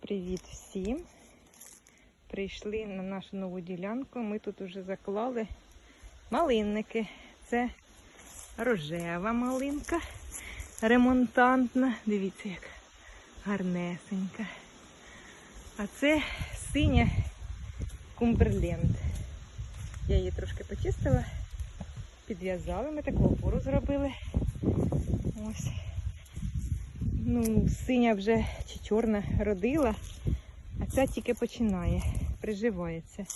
Привіт всім! Прийшли на нашу нову ділянку. Ми тут вже заклали малинники. Це рожева малинка, ремонтантна. Дивіться, як гарнесенька. А це синя кумберленд. Я її трошки почистила, підв'язали, ми таку опору зробили. Ось. Ну, синя вже чи чорна родила, а ця тільки починає, приживається.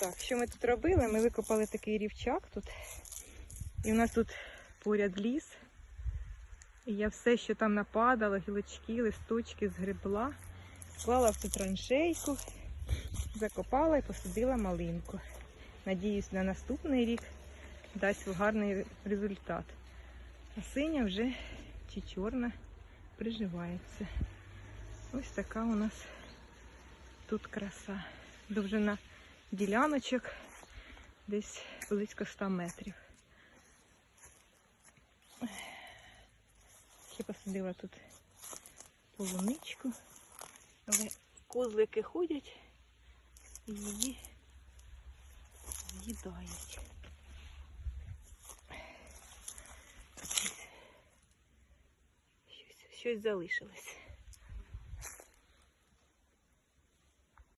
Так. Що ми тут робили? Ми викопали такий рівчак тут. І в нас тут поряд ліс. І я все, що там нападало, гілочки, листочки згребла, склала в цю траншейку, закопала і посадила малинку. Надіюсь, на наступний рік дасть гарний результат. А синя вже чи чорна приживається. Ось така у нас тут краса. Довжина діляночок десь близько 100 метрів. Ще посадила тут полуничку, але козлики ходять і її з'їдають. Щось залишилось.